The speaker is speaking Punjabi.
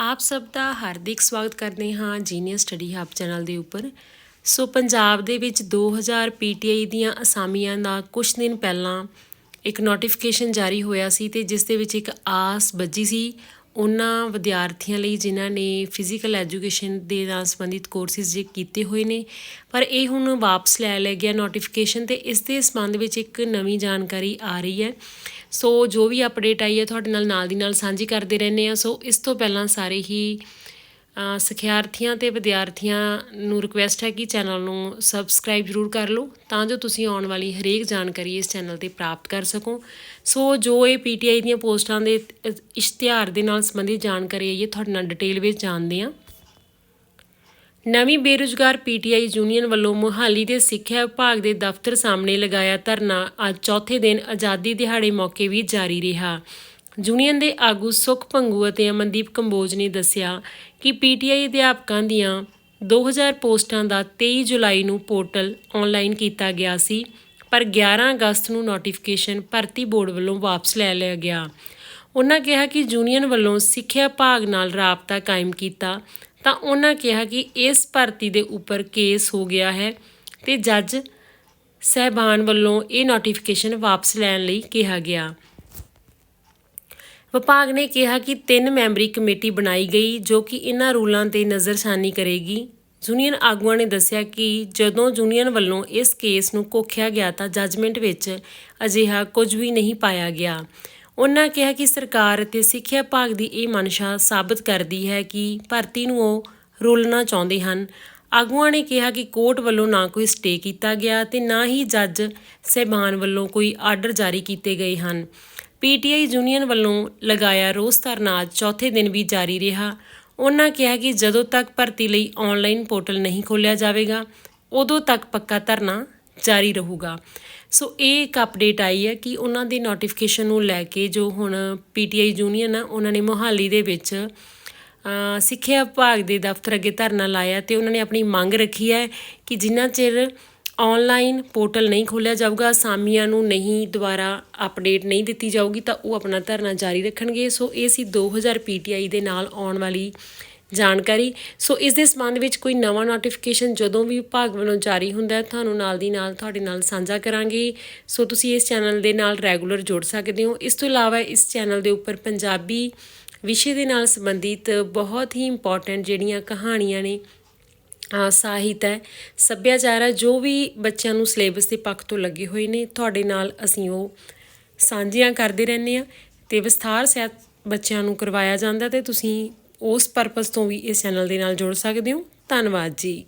ਆਪ ਸਭ ਦਾ ਹਾਰਦਿਕ ਸਵਾਗਤ ਕਰਦੇ ਹਾਂ ਜੀਨੀਅਸ ਸਟੱਡੀ ਹੱਬ ਚੈਨਲ ਦੇ ਉੱਪਰ। ਸੋ ਪੰਜਾਬ ਦੇ ਵਿੱਚ 2000 ਪੀਟੀਆਈ ਦੀਆਂ ਅਸਾਮੀਆਂ ਦਾ ਕੁਝ ਦਿਨ ਪਹਿਲਾਂ ਇੱਕ ਨੋਟੀਫਿਕੇਸ਼ਨ ਜਾਰੀ ਹੋਇਆ ਸੀ ਤੇ ਜਿਸ ਦੇ ਵਿੱਚ ਇੱਕ ਆਸ ਬੱਜੀ ਸੀ। ਉਹਨਾਂ ਵਿਦਿਆਰਥੀਆਂ ਲਈ ਜਿਨ੍ਹਾਂ ਨੇ ਫਿਜ਼ੀਕਲ ਐਜੂਕੇਸ਼ਨ ਦੇ ਨਾਲ ਸੰਬੰਧਿਤ ਕੋਰਸਿਸ ਜੇ ਕੀਤੇ ਹੋਏ ਨੇ, ਪਰ ਇਹ ਹੁਣ ਵਾਪਸ ਲੈ ਲਿਆ ਗਿਆ ਨੋਟੀਫਿਕੇਸ਼ਨ ਤੇ ਇਸ ਦੇ ਸੰਬੰਧ ਵਿੱਚ ਇੱਕ ਨਵੀਂ ਜਾਣਕਾਰੀ ਆ ਰਹੀ ਹੈ। ਸੋ ਜੋ ਵੀ ਅਪਡੇਟ ਆਈ ਹੈ, ਤੁਹਾਡੇ ਨਾਲ ਨਾਲ ਦੀ ਨਾਲ ਸਾਂਝੀ ਕਰਦੇ ਰਹਿੰਦੇ ਆ ਸੋ ਇਸ ਤੋਂ ਪਹਿਲਾਂ ਸਾਰੇ ਹੀ ਸਿਖਿਆਰਥੀਆਂ ਤੇ ਵਿਦਿਆਰਥੀਆਂ ਨੂੰ ਰਿਕੁਐਸਟ ਹੈ ਕਿ ਚੈਨਲ ਨੂੰ ਸਬਸਕ੍ਰਾਈਬ ਜ਼ਰੂਰ ਕਰ ਲਓ, ਤਾਂ ਜੋ ਤੁਸੀਂ ਆਉਣ ਵਾਲੀ ਹਰੇਕ ਜਾਣਕਾਰੀ ਇਸ ਚੈਨਲ ਤੇ ਪ੍ਰਾਪਤ ਕਰ ਸਕੋ। ਸੋ ਜੋ ਇਹ ਪੀਟੀਆਈ ਦੀਆਂ ਪੋਸਟਾਂ ਦੇ ਇਸ਼ਤਿਹਾਰ ਦੇ ਨਾਲ ਸੰਬੰਧਿਤ ਜਾਣਕਾਰੀ ਹੈ ਇਹ ਤੁਹਾਡੇ ਨਾਲ ਡਿਟੇਲ ਵਿੱਚ ਜਾਣਦੇ ਹਾਂ। ਨਵੀਂ ਬੇਰੁਜ਼ਗਾਰ ਪੀਟੀਆਈ ਯੂਨੀਅਨ ਵੱਲੋਂ ਮੁਹਾਲੀ ਦੇ ਸਿੱਖਿਆ ਵਿਭਾਗ ਦੇ ਦਫ਼ਤਰ ਸਾਹਮਣੇ ਲਗਾਇਆ ਧਰਨਾ, ਅੱਜ ਚੌਥੇ ਦਿਨ ਆਜ਼ਾਦੀ ਦਿਹਾੜੇ ਮੌਕੇ ਵੀ ਜਾਰੀ ਰਿਹਾ। ਯੂਨੀਅਨ ਦੇ ਆਗੂ ਸੁਖ ਭੰਗੂ ਅਤੇ ਅਮਨਦੀਪ ਕੰਬੋਜ ਨੇ ਦੱਸਿਆ ਕਿ ਪੀਟੀਆਈ ਅਧਿਆਪਕਾਂ ਦੀਆਂ 2000 ਪੋਸਟਾਂ ਦਾ 23 ਜੁਲਾਈ ਨੂੰ ਪੋਰਟਲ ਆਨਲਾਈਨ ਕੀਤਾ ਗਿਆ ਸੀ, ਪਰ 11 ਅਗਸਤ ਨੂੰ ਨੋਟੀਫਿਕੇਸ਼ਨ ਭਰਤੀ ਬੋਰਡ ਵੱਲੋਂ ਵਾਪਸ ਲੈ ਲਿਆ ਗਿਆ। ਉਹਨਾਂ ਕਿਹਾ ਕਿ ਯੂਨੀਅਨ ਵੱਲੋਂ ਸਿੱਖਿਆ ਭਾਗ ਨਾਲ ਰਾਬਤਾ ਕਾਇਮ ਕੀਤਾ, ਤਾਂ ਉਹਨਾਂ ਕਿਹਾ ਕਿ ਇਸ ਭਰਤੀ ਦੇ ਉੱਪਰ ਕੇਸ ਹੋ ਗਿਆ ਹੈ ਤੇ ਜੱਜ ਸਹਿਬਾਨ ਵੱਲੋਂ ਇਹ ਨੋਟੀਫਿਕੇਸ਼ਨ ਵਾਪਸ ਲੈਣ ਲਈ ਕਿਹਾ ਗਿਆ। ਵਿਭਾਗ ਨੇ ਕਿਹਾ ਕਿ ਤਿੰਨ ਮੈਂਬਰੀ ਕਮੇਟੀ ਬਣਾਈ ਗਈ, ਜੋ ਕਿ ਇਹਨਾਂ ਰੂਲਾਂ ਤੇ ਨਜ਼ਰਸਾਨੀ ਕਰੇਗੀ। ਯੂਨੀਅਨ ਆਗੂਆਂ ਨੇ ਦੱਸਿਆ ਕਿ ਜਦੋਂ ਯੂਨੀਅਨ ਵੱਲੋਂ ਇਸ ਕੇਸ ਨੂੰ ਕੋਖਿਆ ਗਿਆ ਤਾਂ ਜੱਜਮੈਂਟ ਵਿੱਚ ਅਜਿਹਾ ਕੁਝ ਵੀ ਨਹੀਂ ਪਾਇਆ ਗਿਆ। ਉਹਨਾਂ ਕਿਹਾ ਕਿ ਸਰਕਾਰ ਅਤੇ ਸਿੱਖਿਆ ਵਿਭਾਗ ਦੀ ਇਹ ਮਨਸ਼ਾ ਸਾਬਤ ਕਰਦੀ ਹੈ ਕਿ ਭਰਤੀ ਨੂੰ ਉਹ ਰੋਲਣਾ ਚਾਹੁੰਦੇ ਹਨ। ਆਗੂਆਂ ਨੇ ਕਿਹਾ ਕਿ ਕੋਰਟ ਵੱਲੋਂ ਨਾ ਕੋਈ ਸਟੇ ਕੀਤਾ ਗਿਆ ਤੇ ਨਾ ਹੀ ਜੱਜ ਸਹਿਬਾਨ ਵੱਲੋਂ ਕੋਈ ਆਰਡਰ ਜਾਰੀ ਕੀਤੇ ਗਏ ਹਨ। ਪੀਟੀਆਈ ਯੂਨੀਅਨ ਵੱਲੋਂ ਲਗਾਇਆ ਰੋਸ ਧਰਨਾ ਅੱਜ ਚੌਥੇ ਦਿਨ ਵੀ ਜਾਰੀ ਰਿਹਾ। ਉਹਨਾਂ ਕਿਹਾ ਕਿ ਜਦੋਂ ਤੱਕ ਭਰਤੀ ਲਈ ਆਨਲਾਈਨ ਪੋਰਟਲ ਨਹੀਂ ਖੋਲ੍ਹਿਆ ਜਾਵੇਗਾ, ਉਦੋਂ ਤੱਕ ਪੱਕਾ ਧਰਨਾ ਜਾਰੀ ਰਹੂਗਾ। ਸੋ ਇਹ ਇੱਕ ਅਪਡੇਟ ਆਈ ਹੈ ਕਿ ਉਹਨਾਂ ਦੇ ਨੋਟੀਫਿਕੇਸ਼ਨ ਨੂੰ ਲੈ ਕੇ ਜੋ ਹੁਣ ਪੀਟੀਆਈ ਯੂਨੀਅਨ ਆ ਉਹਨਾਂ ਨੇ ਮੋਹਾਲੀ ਦੇ ਵਿੱਚ ਸਿੱਖਿਆ ਵਿਭਾਗ ਦੇ ਦਫ਼ਤਰ ਅੱਗੇ ਧਰਨਾ ਲਾਇਆ ਤੇ ਉਹਨਾਂ ਨੇ ਆਪਣੀ ਮੰਗ ਰੱਖੀ ਹੈ ਕਿ ਜਿੰਨਾ ਚਿਰ ਆਨਲਾਈਨ ਪੋਰਟਲ ਨਹੀਂ ਖੋਲ੍ਹਿਆ ਜਾਊਗਾ ਅਸਾਮੀਆਂ ਨੂੰ ਨਹੀਂ ਦੁਬਾਰਾ ਅਪਡੇਟ ਨਹੀਂ ਦਿੱਤੀ ਜਾਊਗੀ, ਤਾਂ ਉਹ ਆਪਣਾ ਧਰਨਾ ਜਾਰੀ ਰੱਖਣਗੇ। ਸੋ ਇਹ ਸੀ 2000 ਪੀਟੀਆਈ ਦੇ ਨਾਲ ਆਉਣ ਵਾਲੀ ਜਾਣਕਾਰੀ। ਸੋ ਇਸ ਦੇ ਸੰਬੰਧ ਵਿੱਚ ਕੋਈ ਨਵਾਂ ਨੋਟੀਫਿਕੇਸ਼ਨ ਜਦੋਂ ਵੀ ਵਿਭਾਗ ਵੱਲੋਂ ਜਾਰੀ ਹੁੰਦਾ ਹੈ, ਤੁਹਾਨੂੰ ਨਾਲ ਦੀ ਨਾਲ ਤੁਹਾਡੇ ਨਾਲ ਸਾਂਝਾ ਕਰਾਂਗੇ। ਸੋ ਤੁਸੀਂ ਇਸ ਚੈਨਲ ਦੇ ਨਾਲ ਰੈਗੂਲਰ ਜੁੜ ਸਕਦੇ ਹੋ। ਇਸ ਤੋਂ ਇਲਾਵਾ ਇਸ ਚੈਨਲ ਦੇ ਉੱਪਰ ਪੰਜਾਬੀ ਵਿਸ਼ੇ ਦੇ ਨਾਲ ਸੰਬੰਧਿਤ ਬਹੁਤ ਹੀ ਇੰਪੋਰਟੈਂਟ ਜਿਹੜੀਆਂ ਕਹਾਣੀਆਂ ਨੇ ਸਾਹਿਤ ਹੈ। ਸੱਭਿਆਚਾਰ ਹੈ, ਜੋ ਵੀ ਬੱਚਿਆਂ ਨੂੰ ਸਿਲੇਬਸ ਦੇ ਪੱਖ ਤੋਂ ਲੱਗੇ ਹੋਏ ਨੇ, ਤੁਹਾਡੇ ਨਾਲ ਅਸੀਂ ਉਹ ਸਾਂਝੀਆਂ ਕਰਦੇ ਰਹਿੰਦੇ ਆ ਤੇ ਵਿਸਥਾਰ ਸਹਿਤ ਬੱਚਿਆਂ ਨੂੰ ਕਰਵਾਇਆ ਜਾਂਦਾ ਤੇ ਤੁਸੀਂ ਉਸ ਪਰਪਸ ਤੋਂ ਵੀ ਇਸ ਚੈਨਲ ਦੇ ਨਾਲ ਜੁੜ ਸਕਦੇ ਹੋ। ਧੰਨਵਾਦ ਜੀ।